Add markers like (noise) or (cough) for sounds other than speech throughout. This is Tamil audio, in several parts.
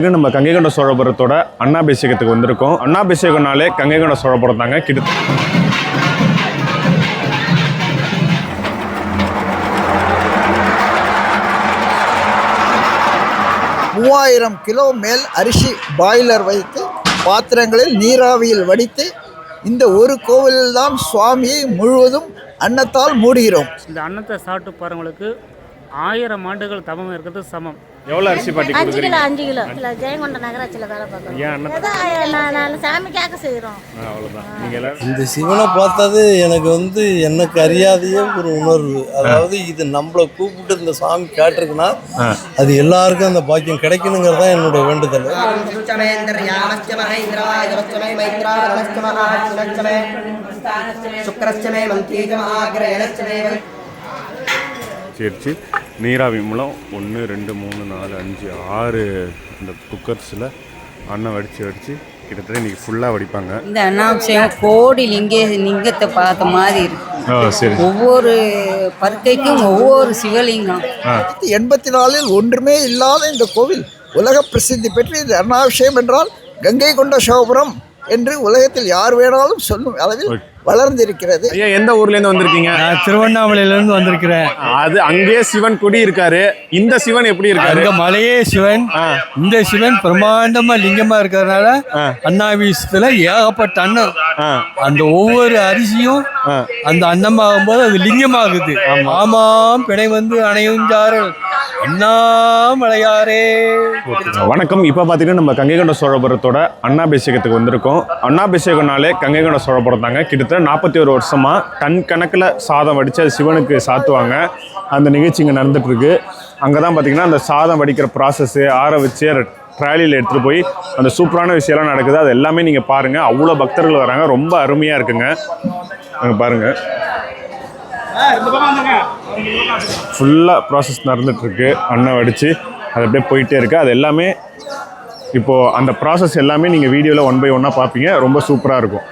இங்க நம்ம கங்கைகொண்ட சோழபுரத்தோட அண்ணாபிஷேகத்துக்கு வந்திருக்கோம். அண்ணாபிஷேகம்னாலே கங்கைகொண்ட சோழபுரம் தாங்க. கிட்ட மூவாயிரம் கிலோ மேல் அரிசி பாய்லர் வைத்து பாத்திரங்களில் நீராவியில் வடித்து இந்த ஒரு கோவிலில்தான் சுவாமியை முழுவதும் அன்னத்தால் மூடுகிறோம். இந்த அன்னத்தை சாப்பிட்டு போகிறவங்களுக்கு ஆயிரம் ஆண்டுகள் தவம் இருக்கிறது சமம். எவ்வளோ அரிசி பாட்டி அஞ்சு கிலோ அஞ்சு கிலோ. இல்லை ஜெயங்கொண்ட நகராட்சியில் வேலை பார்க்குறோம். சாமிக்காக செய்கிறோம் அவ்வளோதான் இந்த சிவனை பார்த்தது எனக்கு வந்து எனக்கு அறியாதையே ஒரு உணர்வு. அதாவது இது நம்மளை கூப்பிட்டு இந்த சாமி காட்டுருக்குன்னா அது எல்லாருக்கும் அந்த பாக்கியம் கிடைக்கணுங்கிறது தான் என்னோட வேண்டுதல். சுக்கரஸ்டமே மந்திரேஜமாகிரேணஸ்டமே காய்ச்சிடுச்சு நீராவி மூலம் ஒன்று ரெண்டு மூணு நாலு அஞ்சு ஆறு அந்த குக்கர்ஸில் அன்னம் வடித்து வடித்து கிட்டத்தட்ட இன்றைக்கி ஃபுல்லாக வடிப்பாங்க. இந்த அண்ணாபிஷேகம் கோடி லிங்க லிங்கத்தை பார்த்த மாதிரி இருக்கு. ஒவ்வொரு பருக்கைக்கும் ஒவ்வொரு சிவலிங்கம். எண்பத்தி நாலில் ஒன்றுமே இல்லாத இந்த கோவில் உலக பிரசித்தி பெற்று இந்த அண்ணாபிஷேகம் என்றால் கங்கை கொண்ட சோபுரம் என்று உலகத்தில் யார் வேணாலும் சொல்லும் அளவில் வளர்ந்திருக்கிறது. ஐயா எந்த ஊர்லேருந்து வந்திருக்கீங்க? நான் திருவண்ணாமலையிலேருந்து வந்திருக்கிறேன். அது அங்கேயே சிவன் குடி இருக்காரு. இந்த சிவன் எப்படி இருக்காரு? அங்க மலையே சிவன். இந்த சிவன் பிரம்மாண்டமா லிங்கமா இருக்கிறதுனால ஆ. அண்ணாவீசத்துல ஏகப்பட்ட அன்னம் அந்த ஒவ்வொரு அரிசியும். அந்த அன்னமாகும் போது அது லிங்கமாகுது. ஆமாம் பிணை வந்து அணையுஞ்சாரல் அண்ணாமலையாரே. வணக்கம். இப்போ பார்த்தீங்கன்னா நம்ம கங்கைகொண்ட சோழபுரத்தோட அண்ணாபிஷேகத்துக்கு வந்திருக்கோம். அண்ணாபிஷேகம்னாலே கங்கைகொண்ட சோழபுரம் தாங்க. கிட்டத்தட்ட நாற்பத்தி ஒரு வருஷமா டன் கணக்கில் சாதம் வடித்து அது சிவனுக்கு சாத்துவாங்க. அந்த நிகழ்ச்சி இங்கே நடந்துட்டு இருக்கு அங்கே தான் பார்த்தீங்கன்னா அந்த சாதம் வடிக்கிற ப்ராசஸ்ஸு ஆற வச்சு அதை ட்ராலியில் எடுத்துகிட்டு போய் அந்த சூப்பரான விஷயம்லாம் நடக்குது. அது எல்லாமே நீங்கள் பாருங்கள் அவ்வளோ பக்தர்கள் வராங்க. ரொம்ப அருமையாக இருக்குங்க. அங்கே பாருங்கள் ஃபுல்லாக ப்ராசஸ் நடந்துகிட்ருக்கு அண்ணன் வடித்து அது அப்படியே போயிட்டே இருக்குது அது எல்லாமே இப்போது அந்த ப்ராசஸ் எல்லாமே நீங்கள் வீடியோவில் ஒன் பை ஒன்னாக பார்ப்பீங்க ரொம்ப சூப்பராக இருக்கும்.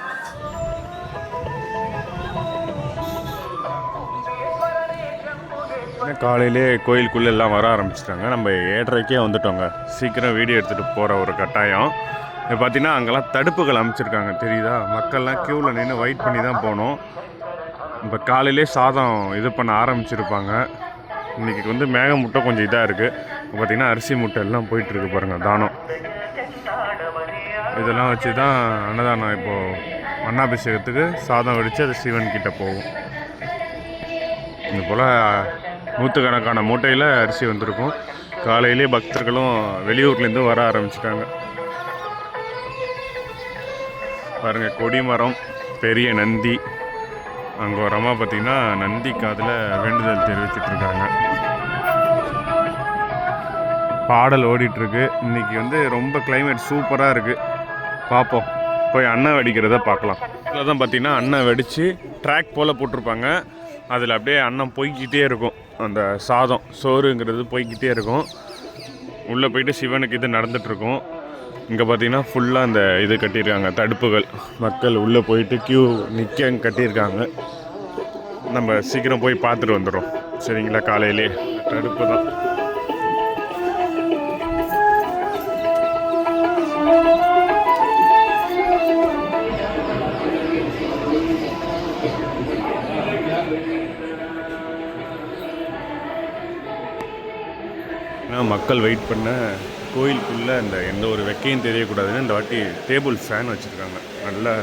காலையிலே கோயிலுக்குள்ளே எல்லாம் வர ஆரம்பிச்சிட்டாங்க. நம்ம ஏழரைக்கே வந்துட்டோங்க. சீக்கிரம் வீடியோ எடுத்துகிட்டு போகிற ஒரு கட்டாயம். இப்போ பார்த்தீங்கன்னா அங்கெல்லாம் தடுப்புகள் அமைச்சிருக்காங்க. தெரியுதா? மக்கள்லாம் க்யூவில் நின்று வெயிட் பண்ணி தான் போகணும். இப்போ காலையிலே சாதம் இது பண்ண ஆரம்பிச்சிருப்பாங்க. இன்றைக்கி வந்து மேக முட்டை கொஞ்சம் இதாக இருக்குது பார்த்திங்கன்னா அரிசி முட்டை எல்லாம் போயிட்டுருக்கு பாருங்கள் தானம். இதெல்லாம் வச்சு தான் அன்னதானம் இப்போது அன்னாபிஷேகத்துக்கு சாதம் வெடித்து அது சிவன் கிட்டே போகும். இது போல் நூற்றுக்கணக்கான மூட்டையில் அரிசி வந்திருக்கும். காலையிலே பக்தர்களும் வெளியூர்லேருந்து வர ஆரம்பிச்சிட்டாங்க. பாருங்கள் கொடி மரம் பெரிய நந்தி. அங்கே ஒரு அம்மா பார்த்தீங்கன்னா நந்தி காதில் வேண்டுதல் தெரிவிச்சிட்ருக்காங்க பாடல் ஓடிட்டுருக்கு. இன்றைக்கி இன்னைக்கு வந்து ரொம்ப கிளைமேட் சூப்பராக இருக்குது பார்ப்போம் போய் அண்ணன் வெடிக்கிறத பார்க்கலாம் இதில் தான் பார்த்தீங்கன்னா அண்ணன் வெடித்து ட்ராக் போல் போட்டிருப்பாங்க. அதில் அப்படியே அன்னம் போய்கிட்டே இருக்கும். அந்த சாதம் சோறுங்கிறது போய்கிட்டே இருக்கும். உள்ளே போயிட்டு சிவனுக்கு இது நடந்துகிட்ருக்கும் இங்கே பார்த்தீங்கன்னா ஃபுல்லாக அந்த இது கட்டியிருக்காங்க தடுப்புகள். மக்கள் உள்ளே போயிட்டு க்யூ நிற்க கட்டியிருக்காங்க. நம்ம சீக்கிரம் போய் பார்த்துட்டு வந்துடும் சரிங்களா காலையிலே. தடுப்பு தான். மக்கள் வெயிட் பண்ண கோயிலுக்குள்ளே அந்த எந்த ஒரு வெக்கையும் தெரியக்கூடாதுன்னு இந்த வாட்டி டேபிள் ஃபேன் வச்சுருக்காங்க. நல்லா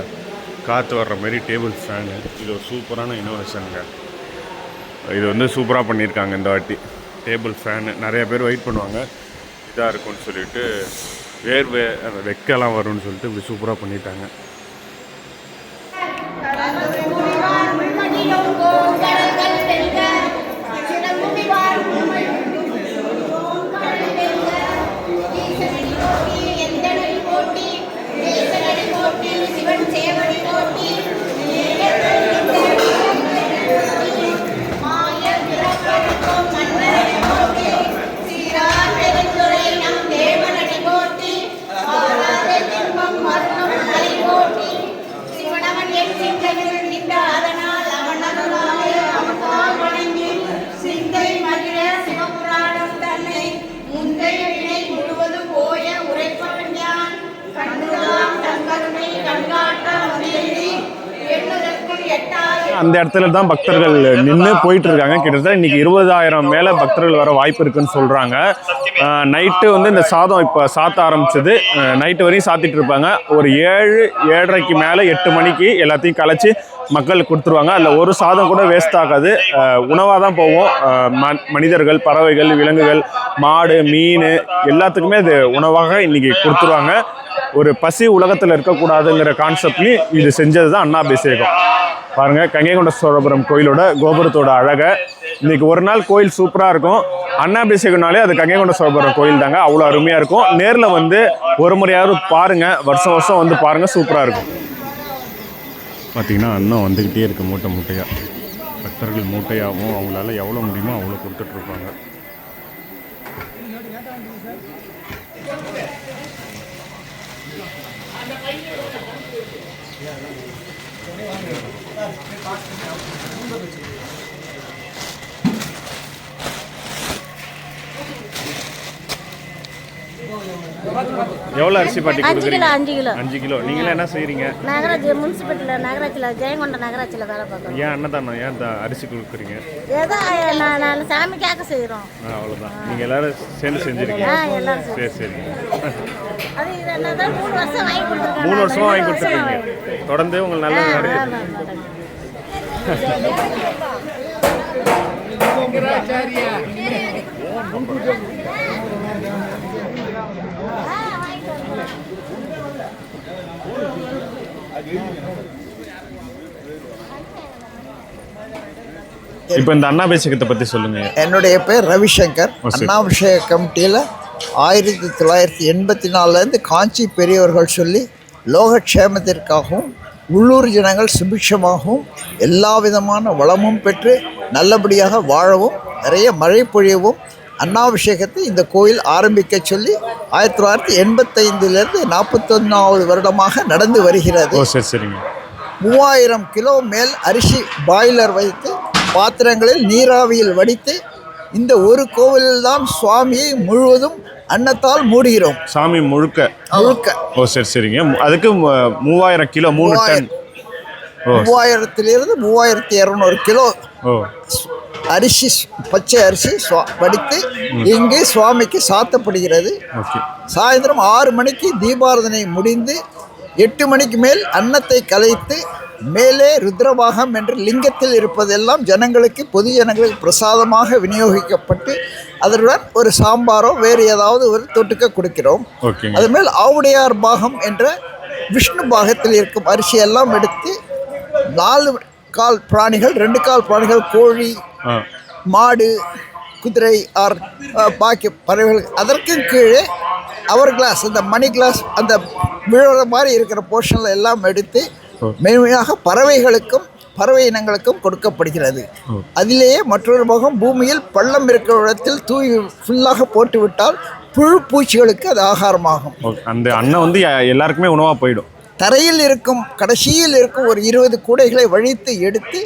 காற்று வர்ற மாதிரி டேபிள் ஃபேனு இது ஒரு சூப்பரான இனோவேஷனுங்க இது வந்து சூப்பராக பண்ணியிருக்காங்க இந்த வாட்டி. டேபிள் ஃபேனு நிறைய பேர் வெயிட் பண்ணுவாங்க. இதாக இருக்கும்னு சொல்லிட்டு வேர்வை அந்த வெக்கைலாம் வரும்னு சொல்லிட்டு இப்படி சூப்பராக பண்ணிட்டாங்க. அந்த இடத்துல தான் பக்தர்கள் நின்று போயிட்டு இருக்காங்க கிட்டத்தட்ட இன்னைக்கு இருபதாயிரம் மேலே பக்தர்கள் வர வாய்ப்பு இருக்குன்னு சொல்கிறாங்க நைட்டு வந்து இந்த சாதம் இப்போ சாத்த ஆரம்பிச்சது. நைட்டு வரையும் சாத்திட்டு இருப்பாங்க. ஒரு ஏழு ஏழரைக்கு மேலே எட்டு மணிக்கு எல்லாத்தையும் கலைச்சி மக்களுக்கு கொடுத்துருவாங்க. அதில் ஒரு சாதம் கூட வேஸ்ட் ஆகாது. உணவாக தான் போவோம். ம- மனிதர்கள் பறவைகள் விலங்குகள் மாடு மீன் எல்லாத்துக்குமே இது உணவாக இன்னைக்கு கொடுத்துருவாங்க. ஒரு பசி உலகத்தில் இருக்கக்கூடாதுங்கிற கான்செப்ட்லேயும் இது செஞ்சது தான் அண்ணாபிஷேகம் பாருங்க கங்கைகொண்ட சோழபுரம் கோயிலோட கோபுரத்தோட அழகை. இன்னைக்கு ஒரு நாள் கோயில் சூப்பராக இருக்கும். அண்ணாபிஷேகம்னாலே அது கங்கைகொண்ட சோழபுரம் கோயில் தாங்க. அவ்வளோ அருமையாக இருக்கும். நேரில் வந்து ஒரு முறையாவது பாருங்க. வருஷம் வருஷம் வந்து பாருங்க சூப்பராக இருக்கும். பார்த்தீங்கன்னா அண்ணன் வந்துக்கிட்டே இருக்கு மூட்டை மூட்டையாக பக்தர்கள் மூட்டையாகவும் அவங்களால எவ்வளோ முடியுமோ அவ்வளோ கொடுத்துட்ருப்பாங்க எவ்வளோ அரிசி பாட்டி அஞ்சு கிலோ அஞ்சு கிலோ. அஞ்சு கிலோ. நீங்களே என்ன செய்கிறீங்க நகராட்சி முனிசிபலிட்டியில் நகராட்சியில் ஜெயங்கொண்ட நகராட்சியில் வேலை பார்க்குறோம். ஏன் அன்னதானம் ஏன் த- அரிசி கொடுக்குறீங்க? ஏதோ நான் நான் சாமிக்காக செய்கிறோம் ஆ, அவ்வளவுதான். நீங்க எல்லாரும் சேர்ந்து செஞ்சிருக்கீங்க. ஆ எல்லாரும் சரி சரி. மூணு வருஷம் வாங்கி கொடுத்துருக்காங்க. மூணு வருஷமா வாங்கி வருஷம். கொடுத்துருக்கீங்க. தொடர்ந்து உங்களுக்கு நல்லது நடக்குது (laughs) ஆமா, நடக்குது. இப்போ இந்த அன்னாபிஷேகத்தை பத்தி சொல்லுங்க என்னுடைய பேர் ரவிசங்கர். அண்ணாபிஷேக கமிட்டியில் ஆயிரத்தி தொள்ளாயிரத்தி எண்பத்தி நாலுலேருந்து காஞ்சி பெரியவர்கள் சொல்லி லோகக்ஷேமத்திற்காகவும் உள்ளூர் ஜனங்கள் சுபிக்ஷமாகவும் எல்லா விதமான வளமும் பெற்று நல்லபடியாக வாழவும் நிறைய மழை பொழியவும் அன்னாபிஷேகத்தை இந்த கோயில் ஆரம்பிக்க சொல்லி ஆயிரத்தி தொள்ளாயிரத்தி எண்பத்தைந்திலிருந்து நாற்பத்தொன்னாவது வருடமாக நடந்து வருகிறது. ஓ சரி சரிங்க. மூவாயிரம் கிலோ மேல் அரிசி பாய்லர் வைத்து பாத்திரங்களில் நீராவியில் வடித்து இந்த ஒரு கோவிலில்தான் சுவாமியை முழுவதும் அன்னத்தால் மூடுகிறோம். சாமி முழுக்க? முழுக்க. ஓ சரி சரிங்க. அதுக்கு மூவாயிரம் கிலோ மூணு டன். மூவாயிரத்திலிருந்து மூவாயிரத்தி இரநூறு கிலோ ஓ. அரிசி பச்சை அரிசி வடித்து இங்கு சுவாமிக்கு சாத்தப்படுகிறது. சாயந்தரம் ஆறு மணிக்கு தீபாரதனை முடிந்து எட்டு மணிக்கு மேல் அன்னத்தை கலைத்து மேலே ருத்ரபாகம் என்று லிங்கத்தில் இருப்பதெல்லாம் ஜனங்களுக்கு பொது ஜனங்களுக்கு பிரசாதமாக விநியோகிக்கப்பட்டு அதனுடன் ஒரு சாம்பாரோ வேறு ஏதாவது ஒரு தொட்டுக்க கொடுக்கிறோம். அது மேல் ஆவுடையார் பாகம் என்ற விஷ்ணு பாகத்தில் இருக்கும் அரிசியெல்லாம் எடுத்து நாலு கால் பிராணிகள் ரெண்டு கால் பிராணிகள் கோழி மாடு குதிரை ஆர் பாக்கி பறவைகள். அதற்கும் கீழே அவர் கிளாஸ் அந்த மணி கிளாஸ் அந்த விழுற மாதிரி இருக்கிற போர்ஷனில் எல்லாம் எடுத்து மென்மையாக பறவைகளுக்கும் பறவை இனங்களுக்கும் கொடுக்கப்படுகிறது. அதிலேயே மற்றொரு பாகம் பூமியில் பள்ளம் இருக்கிற இடத்தில் தூவி ஃபுல்லாக போட்டு விட்டால் புழு பூச்சிகளுக்கு அது ஆகாரமாகும். அந்த அண்ணன் வந்து எல்லாருக்குமே உணவா போயிடும். தரையில் இருக்கும் கடைசியில் இருக்கும் ஒரு இருபது கூடைகளை வழித்து எடுத்து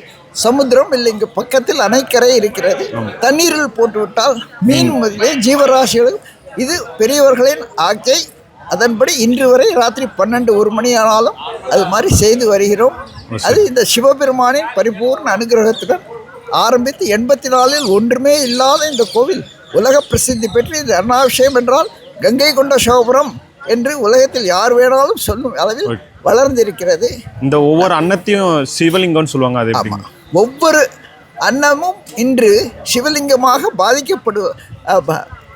சமுத்திரம் இல்லை இங்கு பக்கத்தில் அணைக்கரை இருக்கிறது. தண்ணீரில் போட்டுவிட்டால் மீன் முதலே ஜீவராசிகள் இது பெரியவர்களின் ஆக்கை. அதன்படி இன்று வரை ராத்திரி பன்னெண்டு ஒரு மணி ஆனாலும் அது மாதிரி செய்து வருகிறோம். அது இந்த சிவபெருமானின் பரிபூர்ண அனுகிரகத்துடன் ஆரம்பித்து எண்பத்தி நாலில் ஒன்றுமே இல்லாத இந்த கோவில் உலக பிரசித்தி பெற்று இது அருணாபிஷேகம் என்றால் கங்கை கொண்ட சிவபுரம். என்று உலகத்தில் யார் வேணாலும் சொல்லும் அளவில் வளர்ந்திருக்கிறது. இந்த ஒவ்வொரு அன்னத்தையும் சிவலிங்கம்னு சொல்லுவாங்க அது ஆமாம் ஒவ்வொரு அன்னமும் இன்று சிவலிங்கமாக பாதிக்கப்படு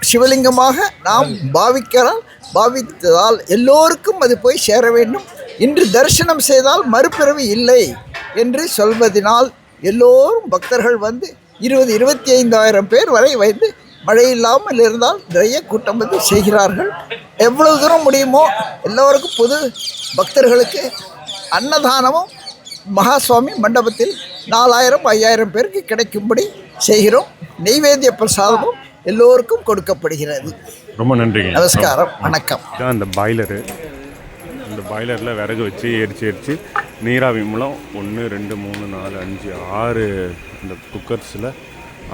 சிவலிங்கமாக நாம் பாவிக்கிறால் பாவித்ததால் எல்லோருக்கும் அது போய் சேர வேண்டும். இன்று தரிசனம் செய்தால் மறுபிறவி இல்லை என்று சொல்வதனால் எல்லோரும் பக்தர்கள் வந்து இருபது இருபத்தி ஐந்தாயிரம் பேர் வரை வந்து மழை இல்லாமல் இருந்தால் நிறைய கூட்டம் வந்து செய்கிறார்கள். எவ்வளவு தூரம் முடியுமோ எல்லோருக்கும் பொது பக்தர்களுக்கு அன்னதானமும் மகாசுவாமி மண்டபத்தில் நாலாயிரம் ஐயாயிரம் பேருக்கு கிடைக்கும்படி செய்கிறோம். நெய்வேத்திய பிரசாதமும் எல்லோருக்கும் கொடுக்கப்படுகிறது. ரொம்ப நன்றிங்க. நமஸ்காரம். வணக்கம். இதான் அந்த பாய்லரு. இந்த பாய்லரில் விறகு வச்சு எரிச்சு எரிச்சு நீராவி மூலம் ஒன்று ரெண்டு மூணு நாலு அஞ்சு ஆறு இந்த குக்கர்ஸில்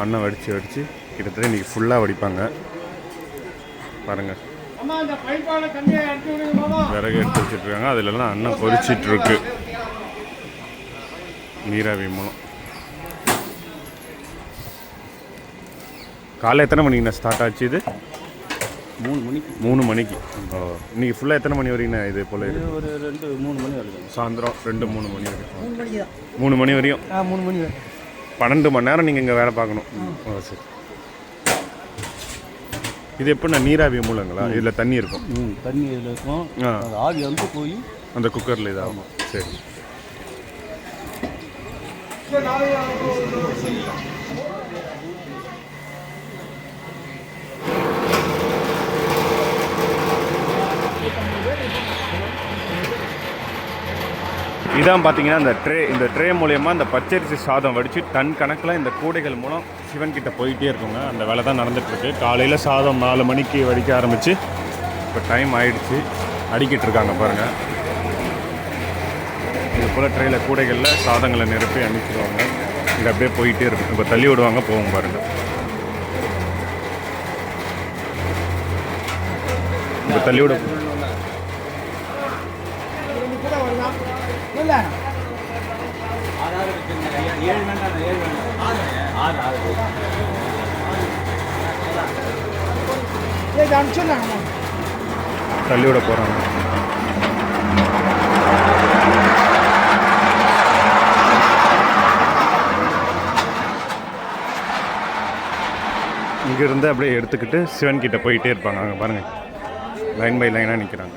அன்னம் வடித்து வடித்து கிட்டத்தட்ட இன்றைக்கி ஃபுல்லாக வடிப்பாங்க. பாருங்கள் விறகு எடுத்து வச்சுட்ருக்காங்க. அதிலெல்லாம் அன்னம் பொரிச்சிட்டு இருக்கு நீராவி மூலம். காலை எத்தனை மணிக்குண்ணா ஸ்டார்ட் ஆச்சு இது? மூணு மணிக்கு. மூணு மணிக்கு. ஓ இன்னைக்கு ஃபுல்லாக எத்தனை மணி வரைக்குண்ணா இது போல் ஒரு ரெண்டு மூணு மணி வரைக்கும். சாயந்தரம் ரெண்டு மூணு மணி வரைக்கும். மூணு மணி வரையும்? மூணு மணி பன்னெண்டு மணி நேரம் நீங்கள் இங்கே வேலை பார்க்கணும். ஓ சரி. இது எப்படிண்ணா நீராவி மூலங்களா? இதில் தண்ணி இருக்கும். ம் தண்ணி இதில் இருக்கும். ஆவி வந்து போய் அந்த குக்கரில் இதாகும். சரி. இதான் பார்த்தீங்கன்னா இந்த ட்ரே இந்த ட்ரே மூலயமா இந்த பச்சரிசி சாதம் வடித்து டன் கணக்கில் இந்த கூடைகள் மூலம் சிவன்கிட்ட போயிட்டே இருக்குங்க. அந்த வேலை தான் நடந்துகிட்ருக்கு காலையில் சாதம் நாலு மணிக்கு வடிக்க ஆரம்பித்து இப்போ டைம் ஆயிடுச்சு. அடிக்கிட்டு இருக்காங்க பாருங்கள் இது போல் ட்ரெயில கூடைகளில் சாதங்களை நிரப்பி அனுப்பிச்சிடுவாங்க இங்கே அப்படியே போயிட்டே இருக்கும் இப்போ தள்ளி விடுவாங்க போகும் பாருங்கள் இப்போ தள்ளி விட வேணும். தள்ளிவிட போகிறாங்க இங்கேருந்து அப்படியே எடுத்துக்கிட்டு சிவன் கிட்ட போயிட்டே இருப்பாங்க. அங்கே பாருங்கள் லைன் பை லைனாக நிற்கிறாங்க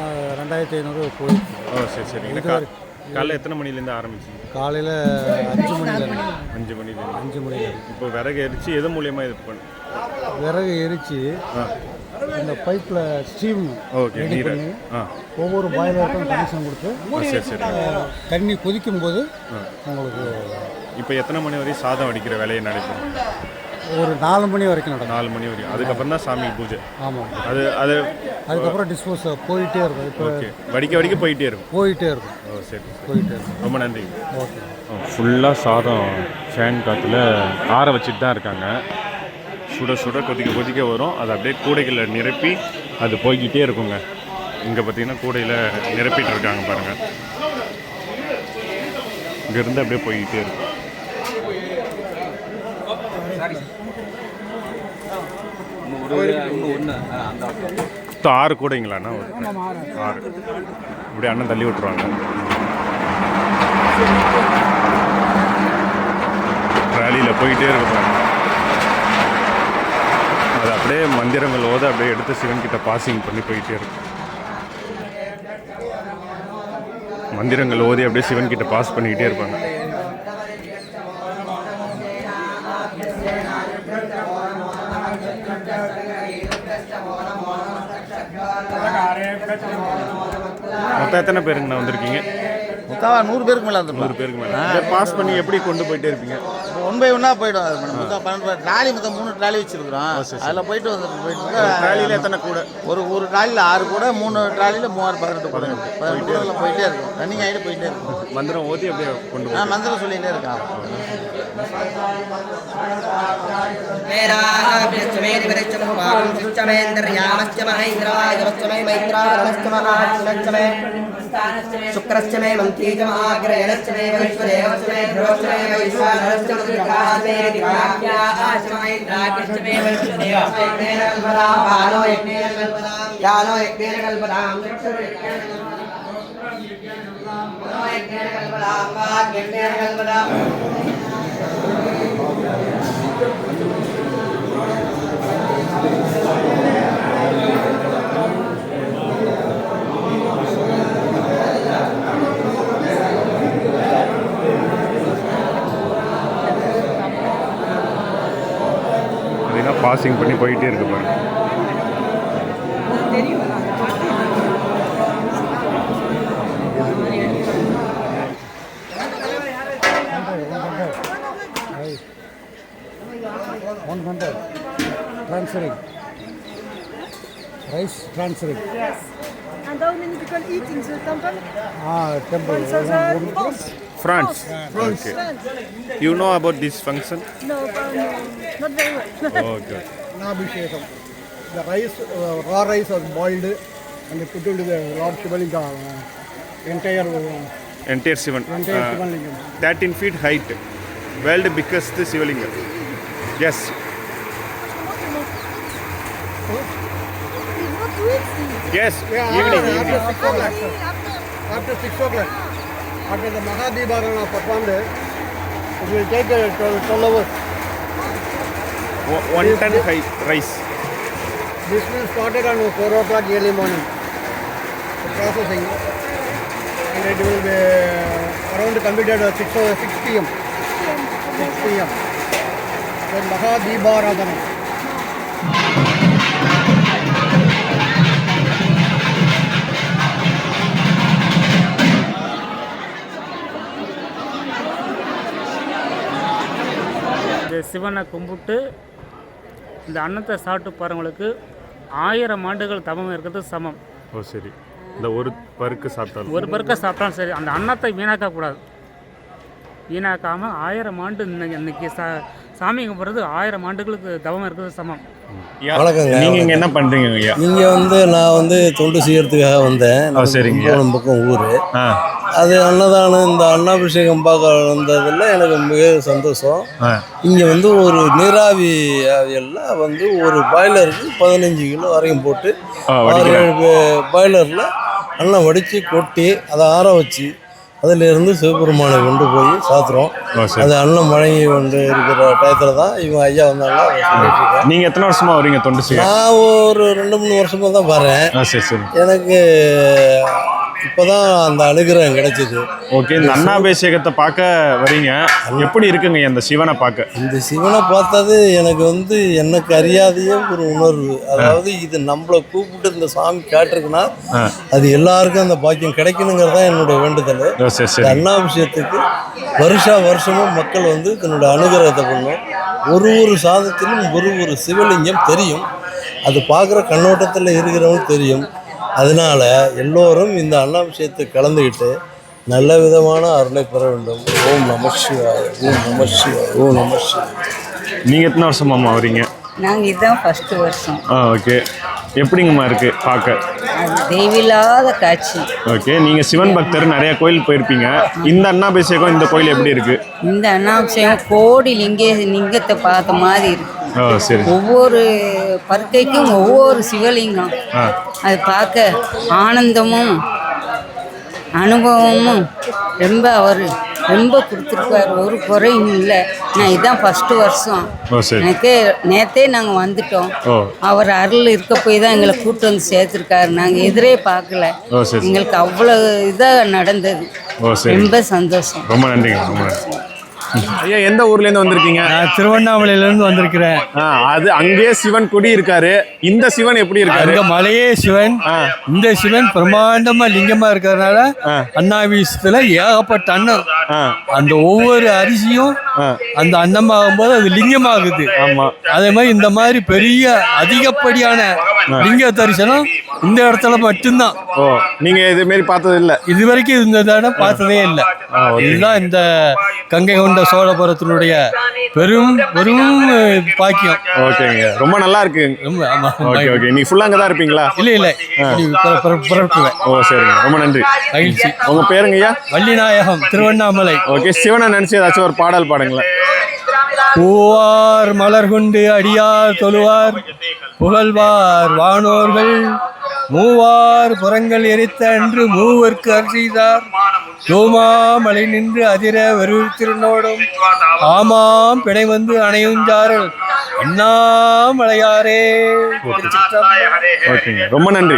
ரெண்டாயிரத்தி ஐநூறு போயிடுச்சு ஓ சரி சரி. இந்த கா காலைல எத்தனை மணிலேருந்து ஆரம்பிச்சிங்க காலையில் அஞ்சு மணியில் அஞ்சு மணிலேருந்து. அஞ்சு மணியில் இப்போ விறகு எரிச்சு எது மூலியமாக இது பண்ணு? விறகு எரித்து ஆ. இந்த பைப்பில் ஸ்டீம் ஓகே. நீர். ஆ. ஒவ்வொரு பாய்லருக்கும் கனெக்ஷன் கொடுத்து ஓ, சரி சரி. தண்ணி கொதிக்கும் போது உங்களுக்கு இப்போ எத்தனை மணி வரையும் சாதம் வடிக்கிற வேலையை நடைபெறும்? ஒரு நாலு மணி வரைக்கும் நடக்கும். நாலு மணி வரையும். அதுக்கப்புறம் தான் சாமி பூஜை. ஆமாம். அது அது அதுக்கப்புறம் டிஸ்போஸ் போயிட்டே இருக்கும். இப்போ வடிக்க வடிக்க போயிட்டே இருக்கும். போயிட்டே இருக்கும். ஓ சரி போயிட்டே இருக்கும். ரொம்ப நன்றி. ஓகே. ஃபுல்லாக சாதம் ஃபேன் காற்றுல ஆற வச்சுட்டு தான் இருக்காங்க. சுட சுட கொதிக்க கொதிக்க வரும். அது அப்படியே கூடைகளில் நிரப்பி அது போய்கிட்டே இருக்குங்க. இங்கே பார்த்தீங்கன்னா கூடையில் நிரப்பிட்டு இருக்காங்க பாருங்கள் இங்கேருந்து அப்படியே போய்கிட்டே இருக்கும். மொத்தம் ஆறு கூடைங்களாண்ணா? ஒரு ஆறு. இப்படி அண்ணன் தள்ளி விட்டுருவாங்க. ரேலியில் போயிட்டே இருக்கும் அது அப்படியே மந்திரங்கள் ஓத அப்படியே எடுத்து சிவன் கிட்ட பாசிங் பண்ணி போயிட்டே இருக்கும். மந்திரங்கள் ஓதி அப்படியே சிவன் கிட்ட பாஸ் பண்ணிக்கிட்டே இருப்பாங்க. மொத்தம் எத்தனை பேருங்கண்ணா வந்திருக்கீங்க? மொத்தம் நூறு பேருக்கு மேலே வந்துடும் நூறு பேருக்கு மேலே. பாஸ் பண்ணி எப்படி கொண்டு போயிட்டே இருப்பீங்க? ஒன் பை ஒன்னாக போயிடும் அது மேடம். மொத்தம் பன்னெண்டு ட்ராலி மொத்தம் மூணு ட்ராலி வச்சிருக்கிறோம். அதில் போயிட்டு வந்துட்டு போயிட்டு ரேலியில் எத்தனை கூட? ஒரு ஒரு ட்ராலியில் ஆறு கூட மூணு ட்ராலியில் மூவாயிரம் பதினெட்டு கூட. இருக்கு பதினெட்டு போயிட்டே இருக்கும் ரன்னிங் ஆகிட்டு போயிட்டே இருக்கும் மந்திரம் ஓதி அப்படியே கொண்டு மந்திரம் சொல்லிகிட்டே இருக்கேன். ేరాభ్యమేంద్రయామస్య మహైంద్రాయవస్వమే మైత్రావరమస్య మహాక్షమే శుక్రస్య మే మంత్రీజ మహాగ్రయణస్య మే వైశ్వదేవస్య మే ధ్రువస్య మే వైశ్వానరస్య మృతికాస్మే దివాగ్యాశ్వమైంద్రాకృష్ణ మే వైశ్వదేవ యజ్ఞేన பாசிங் பண்ணி போயிட்டே இருக்கு பாருங்க. Transferring. Rice transferring. Yes. And how many people eat in the temple? Ah, temple. France. Okay. You know about this function? No, no, not very well. (laughs) Okay. Abhishekam. The rice, uh, raw rice was boiled and they put into the Lord Shivalinga. Uh, entire, uh, Entire Sivan. entire Uh, Shivalingam. 13 feet height. World biggest Sivalingam. Yes. Yes. Yeah, Evening. after, evening. after six o'clock. After six o'clock. After the Mahadibharana performed, it will take uh, 12, 12 hours. One ton high rice. This will started on 4 o'clock early morning. The processing. And it will be uh, around completed at 6, o- 6 p.m. 6 p.m. Then Mahadibharana. சிவனை கும்பிட்டு இந்த அன்னத்தை சாப்பிட்டு போகிறவங்களுக்கு ஆயிரம் ஆண்டுகள் தவம் இருக்கிறது சமம். ஓ சரி. இந்த ஒரு பருக்கு சாப்பிட்டாலும். ஒரு பருக்க சாப்பிட்டாலும் சரி அந்த அன்னத்தை வீணாக்கக்கூடாது வீணாக்காமல் ஆயிரம் ஆண்டு இன்னைக்கு இன்னைக்கு சா சாமி கும்பிட்றது ஆயிரம் ஆண்டுகளுக்கு தவம் இருக்கிறது சமம். வணக்கங்க. நீங்க இங்க என்ன பண்றீங்க ஐயா? இங்கே வந்து நான் வந்து தொண்டு செய்யறதுக்காக வந்தேன். ஓ, சரிங்க. பக்கம் ஊர். அது அன்னதானம் இந்த அன்னாபிஷேகம் பார்க்க வந்ததில் எனக்கு மிக சந்தோஷம். இங்கே வந்து ஒரு நீராவி எல்லாம் வந்து ஒரு பாய்லருக்கு பதினஞ்சு கிலோ வரைக்கும் போட்டு பாய்லரில் அன்னம் வடித்து கொட்டி அதை ஆற வச்சு அதிலிருந்து சிவபெருமானை கொண்டு போய் சாத்துறோம். அது அன்னம் வழங்கி கொண்டு இருக்கிற டயத்தில் தான் இவங்க ஐயா வந்தாங்க. அதை சொல்லிட்டு இருக்கேன் நீங்க எத்தனை வருஷமா வரீங்க தொண்டு நான் ஒரு ரெண்டு மூணு வருஷமாக தான் வரேன். எனக்கு இப்போதான் அந்த அனுகிரகம் கிடைச்சிது. ஓகே இந்த அன்னாபிஷேகத்தை பார்க்க வரீங்க. எப்படி இருக்குங்க அந்த சிவனை பார்க்க? இந்த சிவனை பார்த்தது எனக்கு வந்து எனக்கு அறியாதையே ஒரு உணர்வு. அதாவது இது நம்மளை கூப்பிட்டு இந்த சாமி காட்டிருக்குன்னா. அது எல்லாருக்கும் அந்த பாக்கியம் கிடைக்கணுங்கிறது தான் என்னோட வேண்டுதல். அன்னாபிஷேகத்துக்கு வருஷா வருஷமும் மக்கள் வந்து தன்னோட அனுகிரகத்தை பண்ணும். ஒரு ஒரு சாதத்திலும் ஒரு ஒரு சிவலிங்கம் தெரியும். அது பார்க்குற கண்ணோட்டத்தில் இருக்கிறவங்க தெரியும். அதனால எல்லோரும் இந்த அன்னாபிஷேகத்தை கலந்துக்கிட்டு நல்ல விதமான அருளை பெற வேண்டும். ஓம் நம சிவாய ஓம் நம சிவாய ஓம் நம சிவாய. நீங்க எத்தனை வருஷமாம்மா வரீங்க? நாங்கள் இதுதான் ஃபஸ்ட்டு வருஷம். ஆ ஓகே எப்படிங்கம்மா இருக்கு பார்க்க? அது தெய்வில்லாத காட்சி. ஓகே நீங்க சிவன் பக்தர் நிறைய கோயில் போயிருப்பீங்க. இந்த அன்னாபிஷேகம் இந்த கோயில் எப்படி இருக்கு? இந்த அன்னாபிஷேகம் கோடி லிங்கே லிங்கத்தை பார்த்த மாதிரி இருக்கு. ஒவ்வொரு பருக்கைக்கும் ஒவ்வொரு சிவலிங்கம். அது பார்க்க ஆனந்தமும் அனுபவமும் ரொம்ப அவர் ரொம்ப கொடுத்துருக்காரு. ஒரு குறையும் இல்லை. நான் இதான் ஃபஸ்ட்டு வருஷம். எனக்கு நேத்தே நாங்கள் வந்துட்டோம். அவர் அருள் இருக்க போய் தான் எங்களை கூட்டு வந்து சேர்த்துருக்காரு. நாங்கள் எதிரே பார்க்கல. எங்களுக்கு அவ்வளோ இதாக நடந்தது. ரொம்ப சந்தோஷம். ரொம்ப நன்றிங்க ரொம்ப நன்றி. ஐயா எந்த ஊர்ல இருந்து வந்திருக்கீங்க? நான் திருவண்ணாமலையிலேருந்து வந்திருக்கிறேன். ஆ, அது அங்கேயே சிவன் கொடி இருக்காரு. இந்த சிவன் எப்படி இருக்காரு? அங்க மலையே சிவன். இந்த சிவன் பிரம்மாண்டமா லிங்கமா இருக்கிறதுனால ஆ. அண்ணாவீசத்துல ஏகப்பட்ட அன்னம் அந்த ஒவ்வொரு அரிசியும். அந்த அன்னமாகும் போது அது லிங்கமாகுது. ஆமா. அதே மாதிரி இந்த மாதிரி பெரிய அதிகப்படியான லிங்க தரிசனம் இந்த இடத்துல மட்டும்தான். ஓ நீங்க இது மாரி பார்த்தது இல்ல இது வரைக்கும் இந்த தடவை பார்த்ததே இல்லை. இதுதான் இந்த கங்கை கொண்ட சோழபுரத்தினுடைய பெரும் பெரும் பாக்கியம். ஓகேங்க. ரொம்ப நல்லா இருக்கு. ரொம்ப ஆமா ஓகே ஓகே. நீ ஃபுல்லா அங்க தான் இருப்பீங்களா? இல்ல இல்ல. இப்படி புற- புற- புறப்பட்டுவேன் ஓ சரிங்க. ரொம்ப நன்றி. மகிழ்ச்சி. உங்க பேருங்க ஐயா? வள்ளிநாயகம் திருவண்ணாமலை. ஓகே சிவனை நினைச்சு ஏதாச்சும் ஒரு பாடல் பாடுங்களேன். பூவார் மலர் கொண்டு அடியார் தொழுவார். புகழ்வார் வானோர்கள். மூவார் புறங்கள் எரித்த அன்று மூவர்க்கு அரிசிதார் தோமாமலை நின்று அதிர வருவித்திருந்தோடும் ஆமாம் பிணை வந்து அணையுஞ்சாரல் அண்ணாமலையாரே. ரொம்ப நன்றி.